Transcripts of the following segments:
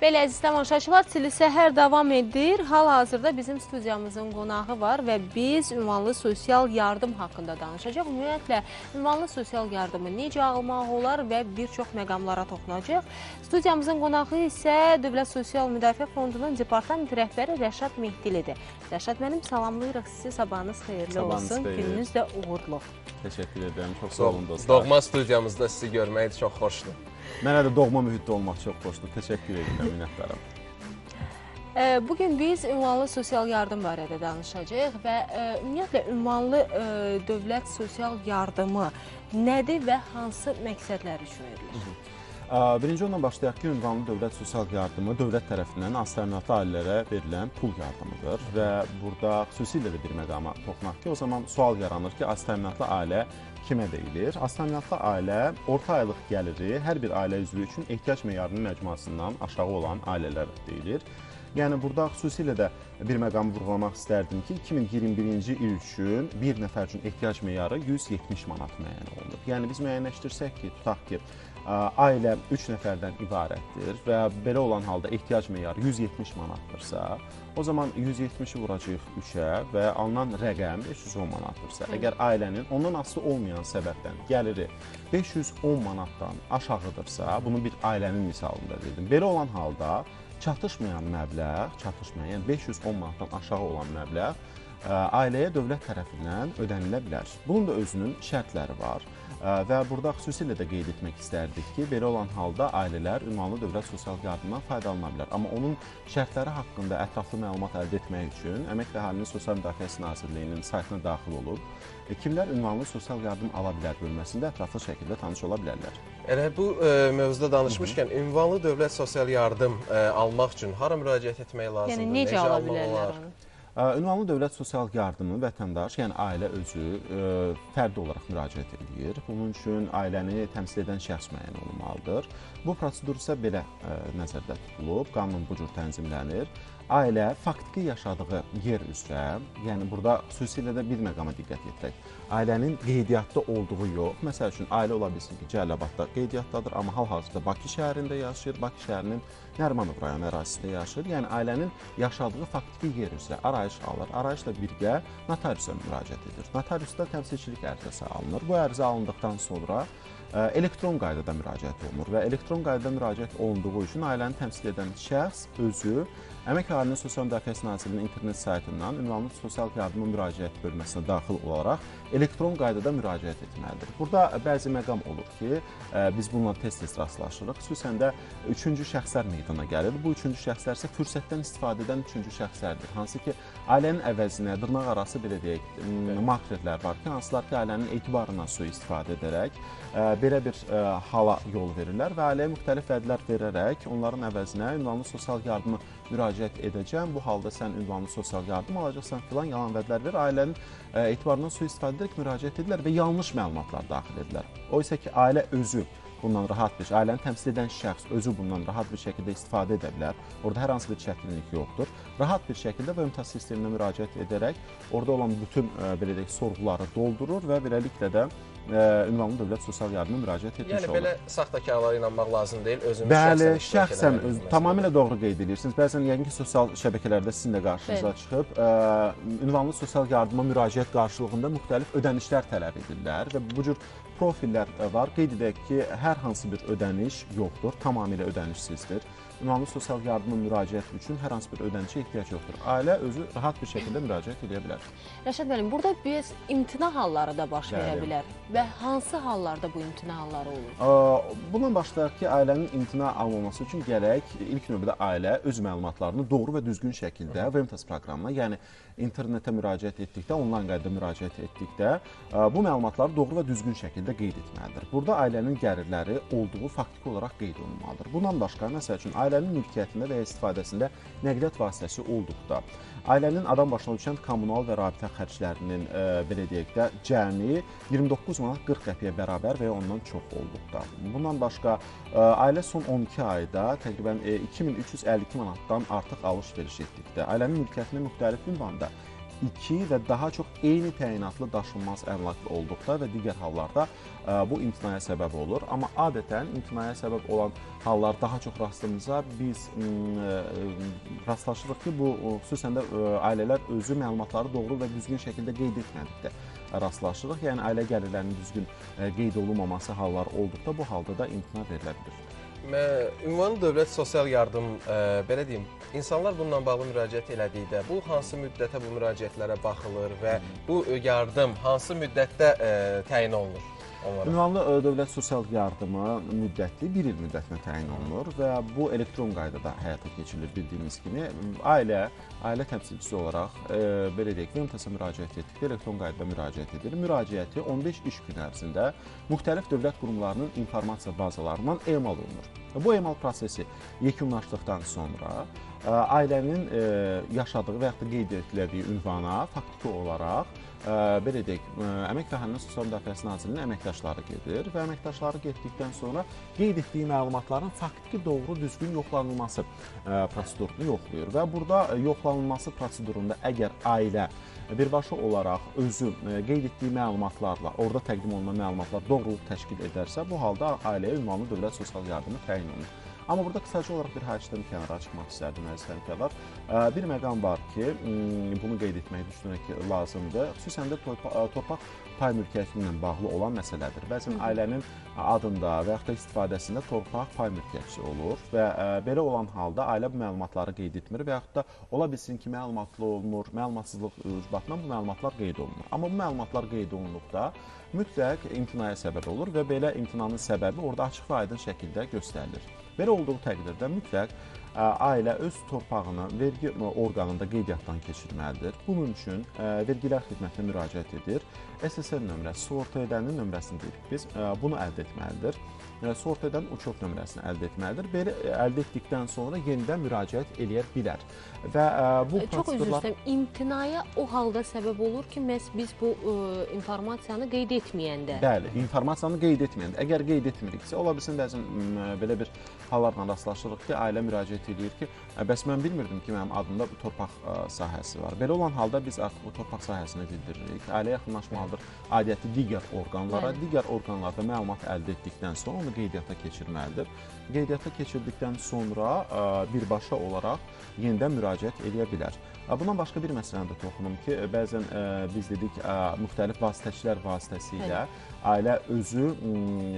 Belə əziz tamaşaçılar, Çili Səhər davam edir. Hal-hazırda bizim studiyamızın qonağı var və biz ünvanlı sosial yardım haqqında danışacaq. Ümumiyyətlə, ünvanlı sosial yardımı necə almaq olar və bir çox məqamlara toxunacaq. Studiyamızın qonağı isə Dövlət Sosial Müdafiə Fondunun departament rəhbəri Rəşad Mehdilidir. Rəşad, mənim salamlayırıq sizi, sabahınız xeyirli Sabahınız olsun, xeyir. gününüz də uğurlu. Təşəkkür edirəm. Çox sağ olun dostlar. Doğma studiyamızda sizi görmək çox xoşdur. Mənə də doğma mühitdə olmaq çox xoşdur. Təşəkkür edirəm, minnətdaram. Bugün biz ünvanlı sosial yardım barədə danışacağıq və e, ümumiyyətlə ünvanlı e, dövlət sosial yardımı nədir və hansı məqsədlər üçün verilir? Ə, Birinci ondan başlayaq ki, ünvanlı dövlət sosial yardımı dövlət tərəfindən aztəminatlı ailələrə verilən pul yardımıdır və burada xüsusilə də bir məqama toxunaq ki, o zaman sual yaranır ki, aztəminatlı ailə kimə deyilir? Aztəminatlı ailə orta aylıq gəliri hər bir ailə üzvü üçün ehtiyac meyarının məcmuasından aşağı olan ailələr deyilir. Yəni burada xüsusilə də bir məqamı vurğulamaq istərdim ki, 2021-ci il üçün bir nəfər üçün ehtiyac meyarı 170 manat müəyyən olunub. Yəni biz müəyyənləşdirsək ki, tutaq ki, ailə 3 nəfərdən ibarətdir və belə olan halda ehtiyac meyarı 170 manatdırsa, o zaman 170-i vuracağıq 3-ə və alınan rəqəm 510 manatdırsa, əgər ailənin ondan asılı olmayan səbəbdən gəliri 510 manatdan aşağıdırsa, bunu bir ailənin misalında dedim. Belə olan halda çatışmayan məbləğ, çatışmayan, yəni 510 manatdan aşağı olan məbləğ ailəyə dövlət tərəfindən ödənilə bilər. Bunun da özünün şərtləri var və burada xüsusilə də qeyd etmək istərdik ki, belə olan halda ailələr ünvanlı dövlət sosial yardımından faydalana bilər. Amma onun şərtləri haqqında ətraflı məlumat əldə etmək üçün Əmək və Əhalinin Sosial Müdafiəsi Nazirliyinin saytına daxil olub e, kimlər ünvanlı sosial yardım ala bilər bölməsində ətraflı şəkildə tanış ola bilərlər. Elə bu e, mövzuda danışmışkən ünvanlı dövlət sosial yardım e, almaq üçün hara müraciət etmək lazımdır? Yəni necə ala almaq bilərlər olar? onu? Ünvanlı dövlət sosial yardımı vətəndaş, yəni ailə özü ə, fərdi olaraq müraciət edir. Bunun üçün ailəni təmsil edən şəxs müəyyən olmalıdır. Bu prosedur isə belə ə, nəzərdə tutulub, qanun bu cür tənzimlənir. Ailə faktiki yaşadığı yer üzrə, yəni burada xüsusilə də bir məqama diqqət yetirək. Ailənin qeydiyyatda olduğu yox. Məsəl üçün ailə ola bilsin ki, Cəlilabadda qeydiyyatdadır, amma hal-hazırda Bakı şəhərində yaşayır, Bakı şəhərinin Nərimanov rayonu ərazisində yaşayır. Yəni ailənin yaşadığı faktiki yer üzrə arayış alır. Arayışla birgə notariusa müraciət edir. Notariusda təmsilçilik ərizəsi alınır. Bu ərizə alındıqdan sonra ə, elektron qaydada müraciət olunur və elektron qaydada müraciət olunduğu üçün ailəni təmsil edən şəxs özü Əmək Əhalinin Sosial Müdafiəsi Nazirliyinin internet saytından ünvanlı sosial yardıma müraciət bölməsinə daxil olaraq elektron qaydada müraciət etməlidir. Burada bəzi məqam olur ki, ə, biz bununla tez-tez rastlaşırıq. Xüsusən də üçüncü şəxslər meydana gəlir. Bu üçüncü şəxslər isə fürsətdən istifadə edən üçüncü şəxslərdir. Hansı ki, ailənin əvəzinə dırnaq arası belə deyək, makrellər var ki, hansılar ki, ailənin etibarından sui-istifadə edərək ə, belə bir ə, hala yol verirlər və ailəyə müxtəlif vədlər verərək onların əvəzinə ünvanlı sosial yardımı müraciət edəcəm. Bu halda sən ünvanlı sosial yardım alacaqsan filan yalan vədlər verir. Ailənin ə, etibarından sui-istifadə edərək müraciət edirlər və yanlış məlumatlar daxil edirlər. O isə ki, ailə özü bundan rahat bir, ailəni təmsil edən şəxs özü bundan rahat bir şəkildə istifadə edə bilər. Orada hər hansı bir çətinlik yoxdur. Rahat bir şəkildə VMTAS sisteminə müraciət edərək orada olan bütün ə, belə deyək sorğuları doldurur və beləliklə də ünvanlı dövlət sosial yardıma müraciət etmiş Yəni olur. belə saxtakarlara inanmaq lazım deyil, özümüz Bəli, şəxsən şəxsən öz, tamamilə doğru qeyd edirsiniz. Bəzən yəqin ki, sosial şəbəkələrdə sizin də qarşınıza Bəli. çıxıb, ə, ünvanlı sosial yardıma müraciət qarşılığında müxtəlif ödənişlər tələb edirlər və bu cür profillər var. Qeyd edək ki, hər hansı bir ödəniş yoxdur, tamamilə ödənişsizdir. Ünvanlı sosial yardıma müraciət üçün hər hansı bir ödənişə ehtiyac yoxdur. Ailə özü rahat bir şəkildə müraciət edə bilər. Rəşad müəllim, burada biz imtina halları da baş verə Bəli. bilər və hansı hallarda bu imtina halları olur? Bundan başlayaq ki, ailənin imtina alınması üçün gərək ilk növbədə ailə öz məlumatlarını doğru və düzgün şəkildə VMTAS proqramına, yəni internetə müraciət etdikdə, onlayn qaydada müraciət etdikdə bu məlumatları doğru və düzgün şəkildə qeyd etməlidir. Burada ailənin gəlirləri olduğu faktiki olaraq qeyd olunmalıdır. Bundan başqa, məsəl üçün, ailənin mülkiyyətində və ya istifadəsində nəqliyyat vasitəsi olduqda, ailənin adam başına düşən kommunal və rabitə xərclərinin ə, belə deyək də cəmi 29 manat 40 qəpiyə bərabər və ya ondan çox olduqda. Bundan başqa ə, ailə son 12 ayda təqribən e, 2352 manatdan artıq alış-veriş etdikdə, ailənin mülkiyyətində müxtəlif ünvanda iki və daha çox eyni təyinatlı daşınmaz əmlak olduqda və digər hallarda ə, bu imtinaya səbəb olur. Amma adətən imtinaya səbəb olan hallar daha çox rastımıza biz ə, rastlaşırıq ki, bu ə, xüsusən də ailələr özü məlumatları doğru və düzgün şəkildə qeyd etmədikdə rastlaşırıq. Yəni ailə gəlirlərinin düzgün qeyd olunmaması hallar olduqda bu halda da imtina verilə bilir. Ünvanlı dövlət sosial yardım, ə, belə deyim, insanlar bununla bağlı müraciət elədikdə bu hansı müddətə bu müraciətlərə baxılır və bu yardım hansı müddətdə ə, təyin olunur onlara? Ünvanlı ə, dövlət sosial yardımı müddətli 1 il müddətinə təyin olunur və bu elektron qaydada həyata keçirilir bildiyimiz kimi. Ailə, ailə təmsilçisi olaraq ə, belə deyək, VMTS-ə müraciət etdikdə elektron qaydada müraciət edir. Müraciəti 15 iş günü ərzində müxtəlif dövlət qurumlarının informasiya bazalarından emal olunur. Bu emal prosesi yekunlaşdıqdan sonra ə, ailənin ə, yaşadığı və yaxud da qeyd etdiyi ünvana faktiki olaraq ə, belə deyək, ə, Əmək və Əhalinin Sosial Müdafiəsi Nazirliyinin əməkdaşları gedir və əməkdaşları getdikdən sonra qeyd etdiyi məlumatların faktiki doğru düzgün yoxlanılması ə, prosedurunu yoxlayır və burada yoxlanılması prosedurunda əgər ailə birbaşa olaraq özü qeyd etdiyi məlumatlarla, orada təqdim olunan məlumatlar doğruluq təşkil edərsə, bu halda ailəyə ünvanlı dövlət sosial yardımı təyin olunur. Amma burada qısaca olaraq bir hadiçdən kənara çıxmaq istərdim əziz həmkarlar. Bir məqam var ki, bunu qeyd etmək düşünürəm ki, lazımdır. Xüsusən də torpaq pay mülkiyyəti ilə bağlı olan məsələdir. Bəzən ailənin adında və yaxud da istifadəsində torpaq pay mülkiyyətçisi olur və belə olan halda ailə bu məlumatları qeyd etmir və yaxud da ola bilsin ki, məlumatlı olunur, məlumatsızlıq ucbatından bu məlumatlar qeyd olunur. Amma bu məlumatlar qeyd olunduqda mütləq imtinaya səbəb olur və belə imtinanın səbəbi orada açıq və aydın şəkildə göstərilir. Belə olduğu təqdirdə mütləq ailə öz torpağını vergi orqanında qeydiyyatdan keçirməlidir. Bunun üçün vergilər xidmətinə müraciət edir. SSR nömrəsi, sığorta edənin nömrəsini deyirik biz. Bunu əldə etməlidir. Sığorta edən uçot nömrəsini əldə etməlidir. Belə əldə etdikdən sonra yenidən müraciət eləyə bilər. Və bu Çox üzr prosedurlar istəyirəm. İmtinaya o halda səbəb olur ki, məhz biz bu ə, informasiyanı qeyd etməyəndə. Bəli, informasiyanı qeyd etməyəndə. Əgər qeyd etmiriksə, ola bilsin bəzən belə bir hallarla rastlaşırıq ki, ailə müraciət edir ki, "Ə, bəs mən bilmirdim ki, mənim adımda bu torpaq ə, sahəsi var. Belə olan halda biz artıq bu torpaq sahəsini bildiririk. Ailə yaxınlaşmalıdır aidiyyəti digər orqanlara. Bəli. Digər orqanlarda məlumat əldə etdikdən sonra onu qeydiyyata keçirməlidir. Qeydiyyata keçirdikdən sonra ə, birbaşa olaraq yenidən müraciət edə bilər. Bundan başqa bir məsələni də toxunum ki, bəzən ə, biz dedik ə, müxtəlif vasitəçilər vasitəsilə ailə özü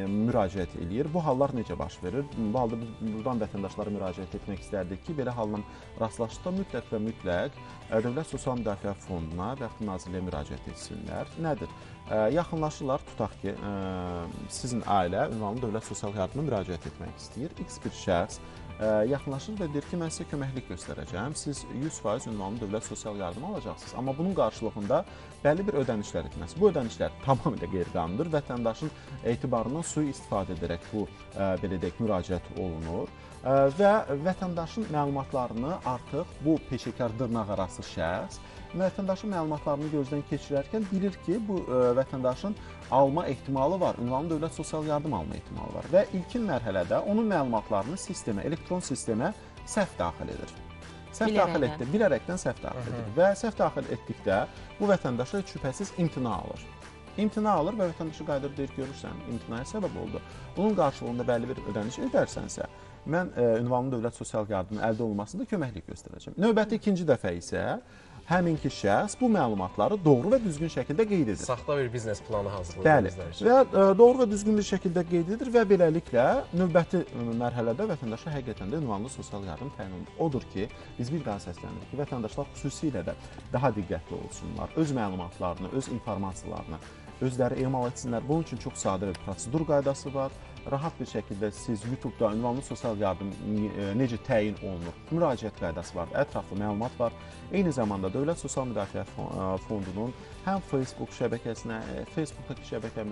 müraciət eləyir. Bu hallar necə baş verir? Bu halda biz buradan vətəndaşlara müraciət etmək istərdik ki, belə halla rastlaşdıqda mütləq və mütləq ə, Dövlət Sosial Müdafiə Fonduna və yaxud Nazirliyə müraciət etsinlər. Nədir? Ə, Yaxınlaşırlar, tutaq ki, ə, sizin ailə ünvanlı dövlət sosial yardıma müraciət etmək istəyir. X bir şəxs yaxınlaşır və deyir ki, mən sizə köməklik göstərəcəm. Siz 100% ünvanlı dövlət sosial yardım alacaqsınız. Amma bunun qarşılığında bəlli bir ödənişlər etməsi. Bu ödənişlər tamamilə qeyri-qanunidir. Vətəndaşın etibarından sui-istifadə edərək bu belə deyək müraciət olunur və vətəndaşın məlumatlarını artıq bu peşəkar dırnaqarası şəxs vətəndaşın məlumatlarını gözdən keçirərkən bilir ki, bu ə, vətəndaşın alma ehtimalı var, ünvanlı dövlət sosial yardım alma ehtimalı var və ilkin mərhələdə onun məlumatlarını sistemə, elektron sistemə səhv daxil edir. Səhv daxil Bilərəkdən. etdi, bilərəkdən səhv daxil edir və səhv daxil etdikdə bu vətəndaşa şübhəsiz imtina alır. İmtina alır və vətəndaşa qayıdır deyir, görürsən, imtinaya səbəb oldu. Bunun qarşılığında bəlli bir ödəniş edərsənsə, mən ə, ünvanlı dövlət sosial yardımı əldə olunmasında köməklik göstərəcəm. Növbəti ikinci dəfə isə həminki şəxs bu məlumatları doğru və düzgün şəkildə qeyd edir. Saxta bir biznes planı hazırlayır Bəli. Və ə, doğru və düzgün bir şəkildə qeyd edir və beləliklə növbəti ə, mərhələdə vətəndaşa həqiqətən də ünvanlı sosial yardım təmin olunur. Odur ki, biz bir daha səslənirik ki, vətəndaşlar xüsusilə də daha diqqətli olsunlar. Öz məlumatlarını, öz informasiyalarını özləri emal etsinlər. Bunun üçün çox sadə bir prosedur qaydası var. Rahat bir şəkildə siz YouTube-da ünvanlı sosial yardım e, necə təyin olunur, müraciət qaydası var, ətraflı məlumat var. Eyni zamanda Dövlət Sosial Müdafiə ə, Fondunun həm Facebook şəbəkəsinə, e, Facebookdakı şəbəkə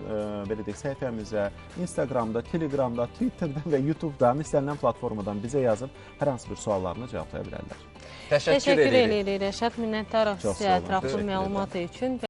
belə deyək, səhifəmizə, Instagramda, Telegramda, Twitterdə və YouTube-dan istənilən platformadan bizə yazıb hər hansı bir suallarını cevablaya bilərlər. Təşəkkür, Təşəkkür edirik. Rəşad, minnətdarıq sizə ətraflı məlumat üçün.